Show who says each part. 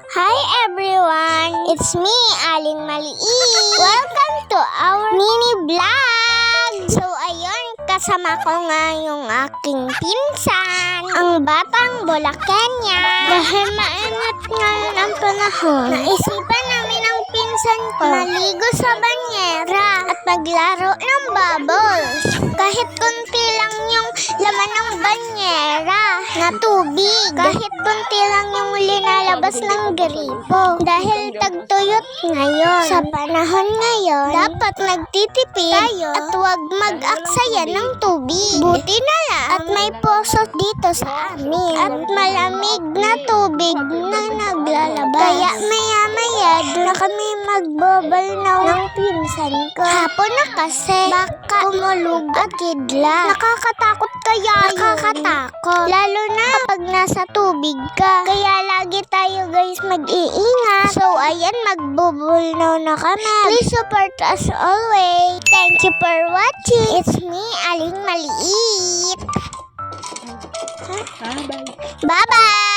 Speaker 1: Hi everyone! It's me, Aling Maliit! Welcome to our mini vlog! So ayun, kasama ko nga yung aking pinsan, ang batang Bolakenya. Dahil mainit ngayon ang panahon, naisipan namin ang pinsan ko maligo sa banyera at maglaro ng bubbles. Kahit konti lang yung laman ng banyera na tubig. Kahit konti lang yung linalabas ng gripo. Dahil tagtuyot ngayon. Sa panahon ngayon, dapat nagtitipid tayo at huwag mag-aksaya ng tubig. Buti na lang at may poso dito sa amin. At malamig na tubig na naglalabas. Kaya maya-maya na kami magbobal na ng pinsan ko. Hapon na kasi baka umulog at kidla. Nakakatakot kaya Nakakatakot. Lalo na pag nasa tubig ka. Kaya lagi tayo guys mag-iingat. So ayan, magbubulnaw na kami. Please support us always. Thank you for watching. It's me, Aling Maliit.
Speaker 2: Bye-bye.
Speaker 1: Bye-bye!